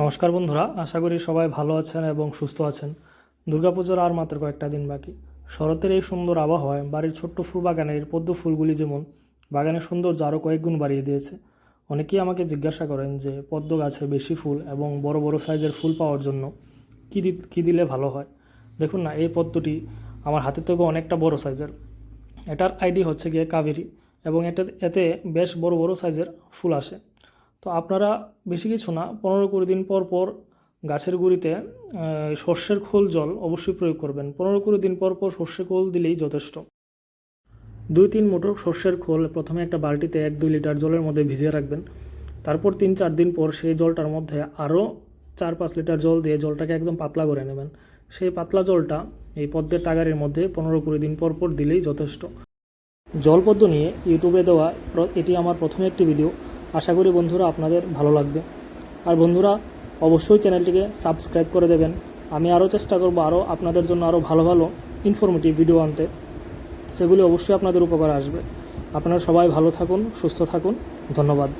নমস্কার বন্ধুরা, আশা করি সবাই ভালো আছেন এবং সুস্থ আছেন। দুর্গাপুজোর আর মাত্র কয়েকটা দিন বাকি। শরতের এই সুন্দর আবহাওয়ায় বাড়ির ছোট্ট ফুল বাগানের পদ্ম ফুলগুলি যেমন বাগানের সৌন্দর্য আরও কয়েক গুণ বাড়িয়ে দিয়েছে, অনেকেই আমাকে জিজ্ঞাসা করেন যে, পদ্ম গাছে বেশি ফুল এবং বড় বড় সাইজের ফুল পাওয়ার জন্য কী দি, কী দিলে ভালো হয়? দেখুন না, এই পদ্মটি আমার হাতের থেকেও অনেকটা বড় সাইজের। এটার আইডি হচ্ছে গিয়ে কাবেরি এবং এটা এতে বেশ বড় বড় সাইজের ফুল আসে। তো আপনারা বেশি কিছু না, পনেরো কুড়ি দিন পর পর গাছের গুঁড়িতে সর্ষের খোল জল অবশ্যই প্রয়োগ করবেন। পনেরো কুড়ি দিন পর পর সর্ষের খোল দিলেই যথেষ্ট। দুই তিন মোটর সর্ষের খোল প্রথমে একটা বালতিতে এক দুই লিটার জলের মধ্যে ভিজিয়ে রাখবেন। তারপর তিন চার দিন পর সেই জলটার মধ্যে আরও চার পাঁচ লিটার জল দিয়ে জলটাকে একদম পাতলা করে নেবেন। সেই পাতলা জলটা এই পদ্মের তাগারের মধ্যে পনেরো কুড়ি দিন পর পর দিলেই যথেষ্ট। জলপদ্ম নিয়ে ইউটিউবে দেওয়া এটি আমার প্রথম একটি ভিডিও। আশা করি বন্ধুরা আপনাদের ভালো লাগবে। আর বন্ধুরা, অবশ্যই চ্যানেলটিকে সাবস্ক্রাইব করে দেবেন। আমি আরও চেষ্টা করব আরও আপনাদের জন্য আরও ভালো ভালো ইনফরমেটিভ ভিডিও আনতে সেগুলি অবশ্যই আপনাদের উপকার আসবে। আপনারা সবাই ভালো থাকুন, সুস্থ থাকুন। ধন্যবাদ।